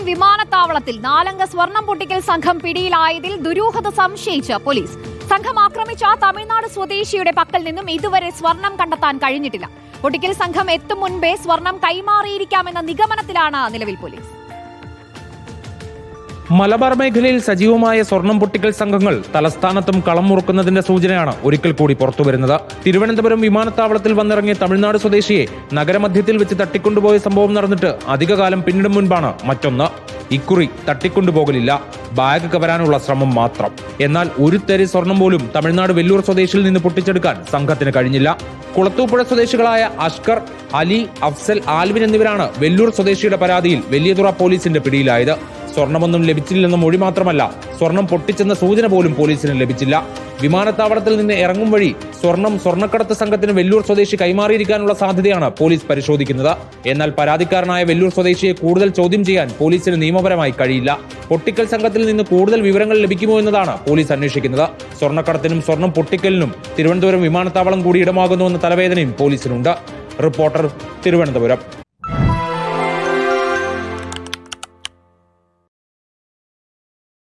തിരുവനന്തപുരം വിമാനത്താവളത്തിൽ നാലംഗ സ്വർണം പൊട്ടിക്കൽ സംഘം പിടിയിലായതിൽ ദുരൂഹത സംശയിച്ച് പോലീസ്. സംഘം ആക്രമിച്ച തമിഴ്നാട് സ്വദേശിയുടെ പക്കൽ നിന്നും ഇതുവരെ സ്വർണം കണ്ടെത്താൻ കഴിഞ്ഞിട്ടില്ല. പൊട്ടിക്കൽ സംഘം എത്തും മുൻപേ സ്വർണം കൈമാറിയിരിക്കാമെന്ന നിഗമനത്തിലാണ് നിലവിൽ പോലീസ്. മലബാർ മേഖലയിൽ സജീവമായ സ്വർണം പൊട്ടിക്കൽ സംഘങ്ങൾ തലസ്ഥാനത്തും കളം മുറുക്കുന്നതിന്റെ സൂചനയാണ് ഒരിക്കൽ കൂടി പുറത്തുവരുന്നത്. തിരുവനന്തപുരം വിമാനത്താവളത്തിൽ വന്നിറങ്ങിയ തമിഴ്നാട് സ്വദേശിയെ നഗരമധ്യത്തിൽ വെച്ച് തട്ടിക്കൊണ്ടുപോയ സംഭവം നടന്നിട്ട് അധികകാലം പിന്നിടും മുൻപാണ് മറ്റൊന്ന്. ഇക്കുറി തട്ടിക്കൊണ്ടുപോകലില്ല. ബാഗ് കവരാനുള്ള ശ്രമം മാത്രം. എന്നാൽ ഒരു തരി സ്വർണം പോലും തമിഴ്നാട് വെല്ലൂർ സ്വദേശിയിൽ നിന്ന് പൊട്ടിച്ചെടുക്കാൻ സംഘത്തിന് കഴിഞ്ഞില്ല. കുളത്തൂപ്പുഴ സ്വദേശികളായ അഷ്കർ അലി അഫ്സൽ ആൽവിൻ എന്നിവരാണ് വെല്ലൂർ സ്വദേശിയുടെ പരാതിയിൽ വലിയതുറ പോലീസിന്റെ പിടിയിലായത്. സ്വർണമൊന്നും ലഭിച്ചില്ലെന്ന മൊഴി മാത്രമല്ല സ്വർണം പൊട്ടിച്ചെന്ന സൂചന പോലും പോലീസിന് ലഭിച്ചില്ല. വിമാനത്താവളത്തിൽ നിന്ന് ഇറങ്ങും വഴി സ്വർണം സ്വർണക്കടത്ത് സംഘത്തിന് വെല്ലൂർ സ്വദേശി കൈമാറിയിരിക്കാനുള്ള സാധ്യതയാണ് പോലീസ് പരിശോധിക്കുന്നത്. എന്നാൽ പരാതിക്കാരനായ വെല്ലൂർ സ്വദേശിയെ കൂടുതൽ ചോദ്യം ചെയ്യാൻ പോലീസിന് നിയമപരമായി കഴിയില്ല. പൊട്ടിക്കൽ സംഘത്തിൽ നിന്ന് കൂടുതൽ വിവരങ്ങൾ ലഭിക്കുമോ എന്നതാണ് പോലീസ് അന്വേഷിക്കുന്നത്. സ്വർണക്കടത്തിനും സ്വർണം പൊട്ടിക്കലിനും തിരുവനന്തപുരം വിമാനത്താവളം കൂടി ഇടമാകുന്നുവെന്ന തലവേദനയും പോലീസിനുണ്ട്. റിപ്പോർട്ടർ തിരുവനന്തപുരം.